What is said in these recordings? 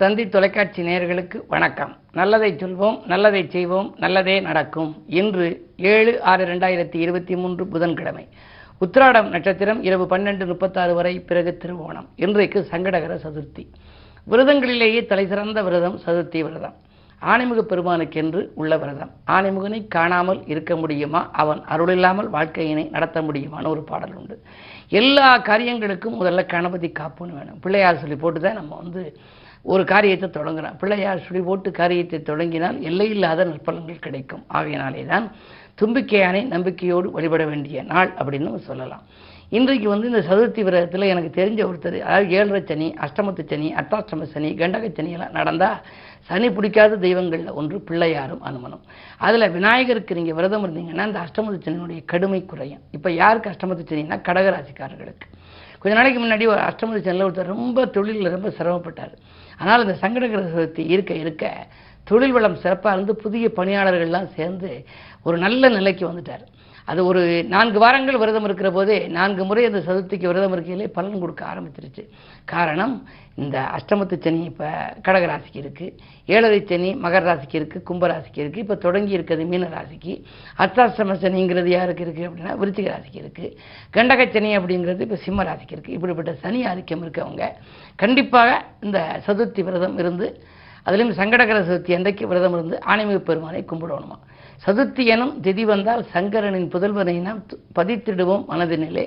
தந்தி தொலைக்காட்சி நேயர்களுக்கு வணக்கம். நல்லதை சொல்வோம் நல்லதை செய்வோம் நல்லதே நடக்கும் இன்று ஏழு ஆறு ரெண்டாயிரத்தி இருபத்தி மூன்று புதன்கிழமை. உத்திராடம் நட்சத்திரம் இரவு பன்னெண்டு முப்பத்தாறு வரை பிறகு திருவோணம். இன்றைக்கு சங்கடகர சதுர்த்தி. விரதங்களிலேயே தலை சிறந்த விரதம் சதுர்த்தி விரதம். ஆணைமுக பெருமானுக்கென்று உள்ள விரதம் ஆணைமுகனை காணாமல் இருக்க முடியுமா? அவன் அருள் இல்லாமல் வாழ்க்கையினை நடத்த முடியுமான்னு ஒரு பாடல் உண்டு. எல்லா காரியங்களுக்கும் முதல்ல கணபதி காப்புன்னு வேணும். பிள்ளையார் சொல்லி போட்டு தான் நம்ம வந்து ஒரு காரியத்தை தொடங்குறோம். பிள்ளையார் சொல்லி போட்டு காரியத்தை தொடங்கினால் எல்லையில்லாத நற்பலன்கள் கிடைக்கும். ஆகையினாலே தான் தும்பிக்கையானை நம்பிக்கையோடு வழிபட வேண்டிய நாள் அப்படின்னு சொல்லலாம். இன்றைக்கு வந்து இந்த சதுர்த்தி விரதத்தில் எனக்கு தெரிஞ்ச ஒருத்தர் அதாவது ஏழரை சனி அஷ்டமத்து சனி அட்டாஷ்டம சனி கண்டக சனி எல்லாம் நடந்தால் சனி பிடிக்காத தெய்வங்களில் ஒன்று பிள்ளையாரும் அனுமனும். அதில் விநாயகருக்கு நீங்கள் விரதம் இருந்தீங்கன்னா அந்த அஷ்டமத்து சனியினுடைய கடுமை குறையும். இப்போ யாருக்கு அஷ்டமத்து சனின்னா கடகராசிக்காரர்களுக்கு. கொஞ்ச நாளைக்கு முன்னாடி ஒரு அஷ்டமத்து சனியில் ஒருத்தர் ரொம்ப தொழிலில் ரொம்ப சிரமப்பட்டார். ஆனால் இந்த சங்கடகர சதுர்த்தி இருக்க இருக்க தொழில் வளம் சிறப்பாக இருந்து புதிய பணியாளர்கள்லாம் சேர்ந்து ஒரு நல்ல நிலைக்கு வந்துட்டார். அது ஒரு நான்கு வாரங்கள் விரதம் இருக்கிற போதே நான்கு முறை அந்த சதுர்த்திக்கு விரதம் இருக்கையிலே பலன் கொடுக்க ஆரம்பிச்சிருச்சு. காரணம் இந்த அஷ்டமத்து சனி இப்போ கடகராசிக்கு இருக்குது ஏழரை சனி மகர ராசிக்கு இருக்குது கும்பராசிக்கு இருக்குது இப்போ தொடங்கி இருக்கிறது மீன ராசிக்கு. அர்த்தாஷ்டம சனிங்கிறது யாருக்கு இருக்குது அப்படின்னா விருச்சிக ராசிக்கு இருக்குது கண்டக சனி அப்படிங்கிறது இப்போ சிம்ம ராசிக்கு இருக்குது இப்படிப்பட்ட சனி ஆதிக்கம் இருக்கவங்க கண்டிப்பாக இந்த சதுர்த்தி விரதம் இருந்து அதுலேயும் சங்கடகர சதுர்த்தி அன்றைக்கு விரதம் இருந்து ஆணைமிகு பெருமானை கும்பிடணுமா? சதுர்த்தி எனும் திதி வந்தால் சங்கரனின் புதல்வனை நாம் பதித்திடுவோம் மனதினிலே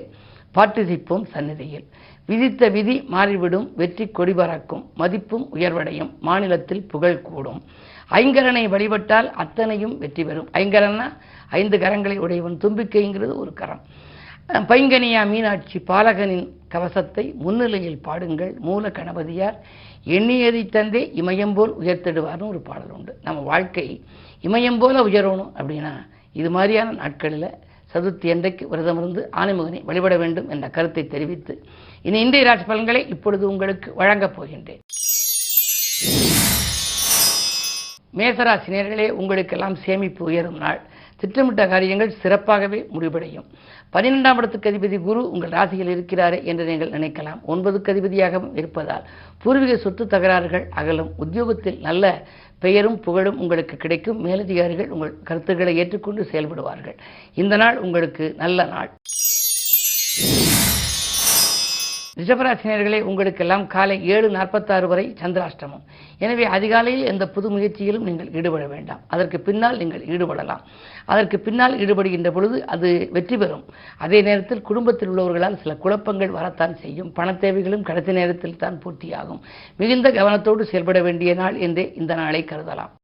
பாட்டிசிப்போம் சந்நிதியில். விதித்த விதி மாறிவிடும் வெற்றி கொடி பறக்கும் மதிப்பும் உயர்வடையும் மாநிலத்தில் புகழ் கூடும். ஐங்கரனை வழிபட்டால் அத்தனையும் வெற்றி பெறும். ஐங்கரன்னா ஐந்து கரங்களை உடையவன். தும்பிக்கைங்கிறது ஒரு கரம். பைங்கனியா மீனாட்சி பாலகனின் கவசத்தை முன்னிலையில் பாடுங்கள். மூல கணபதியார் எண்ணியதை தந்தே இமயம் போல் உயர்த்திடுவார்னு ஒரு பாடல் உண்டு. நம்ம வாழ்க்கை இமயம் போல உயரணும் அப்படின்னா இது மாதிரியான நாட்களில் சதுர்த்தி அன்றைக்கு விரதம் இருந்து ஆணைமுகனை வழிபட வேண்டும் என்ற கருத்தை தெரிவித்து இனி இந்திய ராசி பலன்களை இப்பொழுது உங்களுக்கு வழங்கப் போகின்றேன். மேசராசினியர்களே உங்களுக்கெல்லாம் சேமிப்பு உயரும் நாள். திட்டமிட்ட காரியங்கள் சிறப்பாகவே முடிவடையும். பன்னிரெண்டாம் இடத்துக்கு அதிபதி குரு உங்கள் ராசியில் இருக்கிறாரே என்று நீங்கள் நினைக்கலாம். ஒன்பதுக்கு அதிபதியாகவும் இருப்பதால் பூர்வீக சொத்து தகராறுகள் அகலும். உத்தியோகத்தில் நல்ல பெயரும் புகழும் உங்களுக்கு கிடைக்கும். மேலதிகாரிகள் உங்கள் கருத்துக்களை ஏற்றுக்கொண்டு செயல்படுவார்கள். இந்த நாள் உங்களுக்கு நல்ல நாள். ரிஷபராசினியர்களே உங்களுக்கெல்லாம் காலை ஏழு நாற்பத்தாறு வரை சந்திராஷ்டமம். எனவே அதிகாலையில் எந்த புது முயற்சியிலும் நீங்கள் ஈடுபட வேண்டாம். அதற்கு பின்னால் நீங்கள் ஈடுபடலாம். அதற்கு பின்னால் ஈடுபடுகின்ற பொழுது அது வெற்றி பெறும். அதே நேரத்தில் குடும்பத்தில் உள்ளவர்களால் சில குழப்பங்கள் வரத்தான் செய்யும். பண தேவைகளும் கடைசி நேரத்தில் தான் பூர்த்தியாகும். மிகுந்த கவனத்தோடு செயல்பட வேண்டிய நாள் என்றே இந்த நாளை கருதலாம்.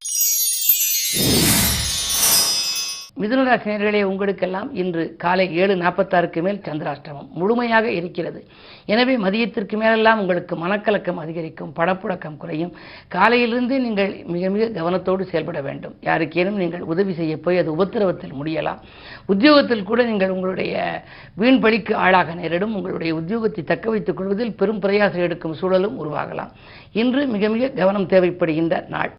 மிதுனராசினியர்களே உங்களுக்கெல்லாம் இன்று காலை ஏழு நாற்பத்தாறுக்கு மேல் சந்திராஷ்டமம். முழுமையாக இருக்கிறது. எனவே மதியத்திற்கு மேலெல்லாம் உங்களுக்கு மனக்கலக்கம் அதிகரிக்கும் படப்புழக்கம் குறையும். காலையிலிருந்து நீங்கள் மிக மிக கவனத்தோடு செயல்பட வேண்டும். யாருக்கேனும் நீங்கள் உதவி செய்ய போய் அது உபத்திரவத்தில் முடியலாம். உத்தியோகத்தில் கூட நீங்கள் உங்களுடைய வீண் பழிக்கு ஆளாக நேரிடும். உங்களுடைய உத்தியோகத்தை தக்க வைத்துக் கொள்வதில் பெரும் பிரயாசம் எடுக்கும் சூழலும் உருவாகலாம். இன்று மிக மிக கவனம் தேவைப்படுகின்ற நாள்.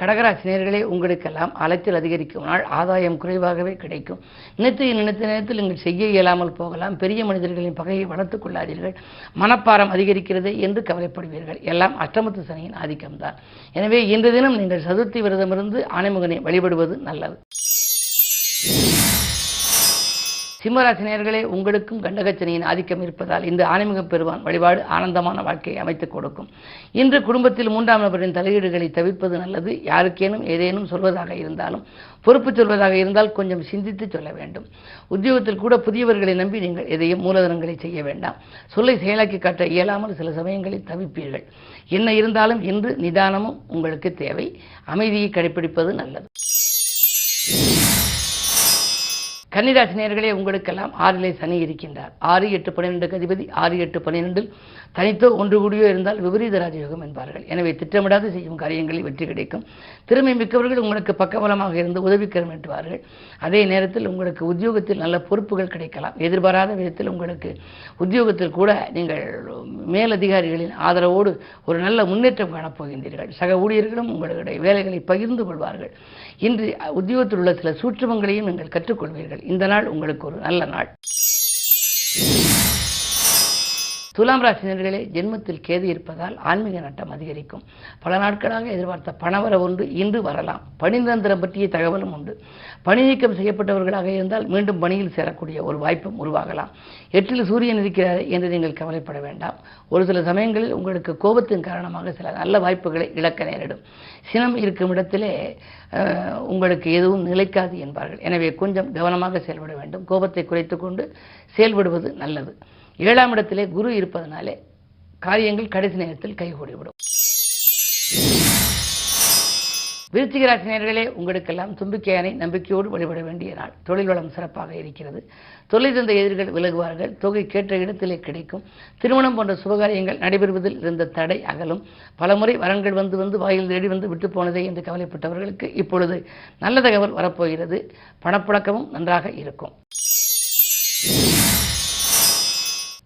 கடகராசினியர்களே உங்களுக்கெல்லாம் அலைச்சல் அதிகரிக்கும் நாள் ஆதாயம் குறைவாகவே கிடைக்கும். நினைத்து நினைத்த நேரத்தில் நீங்கள் செய்ய இயலாமல் போகலாம். பெரிய மனிதர்களின் பகையை வளர்த்துக் கொள்ளாதீர்கள். மனப்பாரம் அதிகரிக்கிறது என்று கவலைப்படுவீர்கள். எல்லாம் அஷ்டமத்து சனியின் ஆதிக்கம்தான். எனவே இன்று தினம் நீங்கள் சதுர்த்தி விரதமிருந்து ஆணைமுகனை வழிபடுவது நல்லது. சிம்மராசினியர்களே உங்களுக்கும் கண்டகச்சனையின் ஆதிக்கம் இருப்பதால் இந்த ஆணைமுக பெறுவான் வழிபாடு ஆனந்தமான வாழ்க்கையை அமைத்துக் கொடுக்கும். இன்று குடும்பத்தில் மூன்றாம் நபரின் தலையீடுகளை தவிர்ப்பது நல்லது. யாருக்கேனும் ஏதேனும் சொல்வதாக இருந்தாலும் பொறுப்பு சொல்வதாக இருந்தால் கொஞ்சம் சிந்தித்து சொல்ல வேண்டும். உத்தியோகத்தில் கூட புதியவர்களை நம்பி நீங்கள் எதையும் மூலதனங்களை செய்ய வேண்டாம். சொல்லை செயலாக்கி காட்ட இயலாமல் சில சமயங்களில் தவிப்பீர்கள். என்ன இருந்தாலும் இன்று நிதானமும் உங்களுக்கு தேவை. அமைதியை கடைபிடிப்பது நல்லது. கன்னிராசினியர்களே உங்களுக்கெல்லாம் ஆறிலே சனி இருக்கின்றார். ஆறு எட்டு பன்னிரெண்டு அதிபதி. ஆறு எட்டு பன்னிரெண்டில் தனித்தோ ஒன்று கூடியோ இருந்தால் விபரீத ராஜயோகம் என்பார்கள். எனவே திட்டமிடாது செய்யும் காரியங்களில் வெற்றி கிடைக்கும். திறமை மிக்கவர்கள் உங்களுக்கு பக்கபலமாக இருந்து உதவிக்கரம் எட்டுவார்கள் அதே நேரத்தில் உங்களுக்கு உத்தியோகத்தில் நல்ல பொறுப்புகள் கிடைக்கலாம். எதிர்பாராத விதத்தில் உங்களுக்கு உத்தியோகத்தில் கூட நீங்கள் மேலதிகாரிகளின் ஆதரவோடு ஒரு நல்ல முன்னேற்றம் காணப்போகின்றீர்கள். சக ஊழியர்களும் உங்களுடைய வேலைகளை பகிர்ந்து கொள்வார்கள். இன்று உத்தியோகத்தில் உள்ள சில சூற்றுமங்களையும் நீங்கள் கற்றுக்கொள்வீர்கள். இந்த நாள் உங்களுக்கு ஒரு நல்ல நாள். துலாம் ராசினர்களே ஜென்மத்தில் கேது இருப்பதால் ஆன்மீக நட்டம் அதிகரிக்கும். பல நாட்களாக எதிர்பார்த்த பணவர ஒன்று இன்று வரலாம். பணிநிரந்தரம் பற்றிய தகவலும் உண்டு. பணி நீக்கம் செய்யப்பட்டவர்களாக இருந்தால் மீண்டும் பணியில் சேரக்கூடிய ஒரு வாய்ப்பும் உருவாகலாம். எட்டில் சூரியன் இருக்கிறார் என்று நீங்கள் கவலைப்பட வேண்டாம். ஒரு சில சமயங்களில் உங்களுக்கு கோபத்தின் காரணமாக சில நல்ல வாய்ப்புகளை இழக்க நேரிடும். சினம் இருக்கும் இடத்திலே உங்களுக்கு எதுவும் நிலைக்காது என்பார்கள். எனவே கொஞ்சம் கவனமாக செயல்பட வேண்டும். கோபத்தை குறைத்துக்கொண்டு செயல்படுவது நல்லது. ஏழாம் இடத்திலே குரு இருப்பதனாலே காரியங்கள் கடைசி நேரத்தில் கைகூடிவிடும். விருச்சிக ராசினியர்களே உங்களுக்கெல்லாம் தும்பிக்கையானை நம்பிக்கையோடு வழிபட வேண்டிய நாள். தொழில் வளம் சிறப்பாக இருக்கிறது. தொழில் தந்த எதிர்கள் விலகுவார்கள். தொகை கேட்ட இடத்திலே கிடைக்கும். திருமணம் போன்ற சுபகாரியங்கள் நடைபெறுவதில் இருந்த தடை அகலும். பலமுறை வரன்கள் வந்து வந்து வாயில் தேடி வந்து விட்டு போனதே என்று கவலைப்பட்டவர்களுக்கு இப்பொழுது நல்ல தகவல் வரப்போகிறது. பணப்புழக்கமும் நன்றாக இருக்கும்.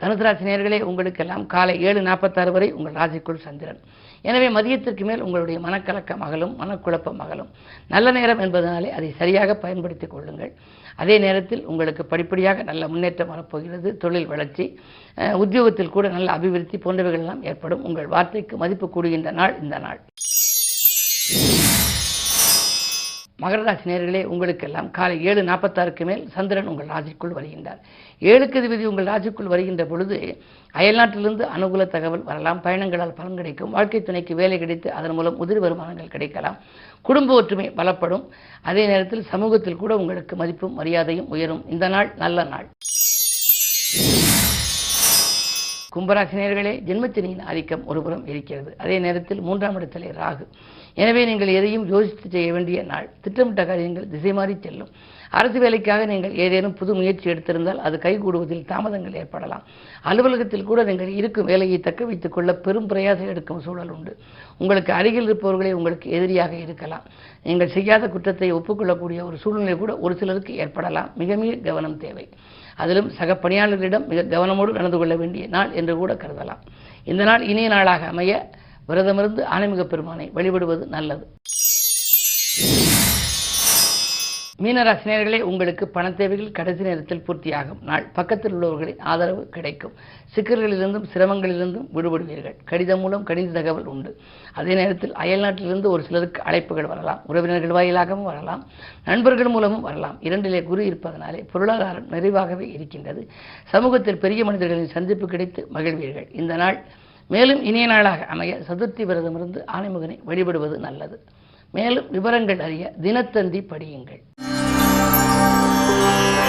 தனுசு ராசி உங்களுக்கெல்லாம் காலை ஏழு நாற்பத்தாறு வரை உங்கள் ராசிக்குள் சந்திரன். எனவே மதியத்திற்கு மேல் உங்களுடைய மனக்கலக்கம் அகலும் மனக்குழப்பம் அகலும். நல்ல நேரம் என்பதனாலே அதை சரியாக பயன்படுத்திக் கொள்ளுங்கள். அதே நேரத்தில் உங்களுக்கு படிப்படியாக நல்ல முன்னேற்றம் வரப்போகிறது தொழில் வளர்ச்சி உத்தியோகத்தில் கூட நல்ல அபிவிருத்தி போன்றவைகள் எல்லாம் ஏற்படும். உங்கள் வார்த்தைக்கு மதிப்பு கூடுகின்ற நாள் இந்த நாள். மகர ராசி நேயர்களே உங்களுக்கெல்லாம் காலை ஏழு நாற்பத்தாறுக்கு மேல் சந்திரன் உங்கள் ராசிக்குள் வருகின்றார். ஏழுக்கு அதிபதி உங்கள் ராசிக்குள் வருகின்ற பொழுது அயல்நாட்டிலிருந்து அனுகூல தகவல் வரலாம். பயணங்களால் பலன் கிடைக்கும். வாழ்க்கை துணைக்கு வேலை கிடைத்து அதன் மூலம் உதிரி வருமானங்கள் கிடைக்கலாம். குடும்ப ஒற்றுமை பலப்படும். அதே நேரத்தில் சமூகத்தில் கூட உங்களுக்கு மதிப்பும் மரியாதையும் உயரும். இந்த நாள் நல்ல நாள். கும்பராசினியர்களே ஜென்மச்சனியின் ஆதிக்கம் ஒருபுறம் இருக்கிறது. அதே நேரத்தில் மூன்றாம் இடத்திலே ராகு. எனவே நீங்கள் எதையும் யோசித்து செய்ய வேண்டிய நாள். திட்டமிட்ட காரியங்கள் திசை மாறி செல்லும். அரசு வேலைக்காக நீங்கள் ஏதேனும் புது முயற்சி எடுத்திருந்தால் அது கைகூடுவதில் தாமதங்கள் ஏற்படலாம். அலுவலகத்தில் கூட நீங்கள் இருக்கும் வேலையை தக்க வைத்துக் கொள்ள பெரும் பிரயாசம் எடுக்கும் சூழல் உண்டு. உங்களுக்கு அருகில் இருப்பவர்களே உங்களுக்கு எதிரியாக இருக்கலாம். நீங்கள் செய்யாத குற்றத்தை ஒப்புக்கொள்ளக்கூடிய ஒரு சூழ்நிலை கூட ஒரு சிலருக்கு ஏற்படலாம். மிக மிக கவனம் தேவை. அதிலும் சக பணியாளர்களிடம் மிக கவனமோடு நடந்து கொள்ள வேண்டிய நாள் என்று கூட கருதலாம். இந்த நாள் இனிய நாளாக அமைய விரதமிருந்து ஆன்மீக பெருமானை வழிபடுவது நல்லது. மீனராசினியர்களே உங்களுக்கு பண தேவைகள் கடைசி நேரத்தில் பூர்த்தியாகும். நாள் பக்கத்தில் உள்ளவர்களின் ஆதரவு கிடைக்கும். சிக்கல்களிலிருந்தும் சிரமங்களிலிருந்தும் விடுபடுவீர்கள். கடிதம் மூலம் கடித தகவல் உண்டு. அதே நேரத்தில் அயல்நாட்டிலிருந்து ஒரு சிலருக்கு அழைப்புகள் வரலாம். உறவினர்கள் வாயிலாகவும் வரலாம். நண்பர்கள் மூலமும் வரலாம். இரண்டிலே குரு இருப்பதனாலே பொருளாதாரம் நிறைவாகவே இருக்கின்றது. சமூகத்தில் பெரிய மனிதர்களின் சந்திப்பு கிடைத்து மகிழ்வீர்கள். இந்த நாள் மேலும் இனிய நாளாக அமைய சதுர்த்தி விரதமிருந்து ஆணைமுகனை வழிபடுவது நல்லது. மேலும் விவரங்கள் அறிய தினத்தந்தி படியுங்கள்.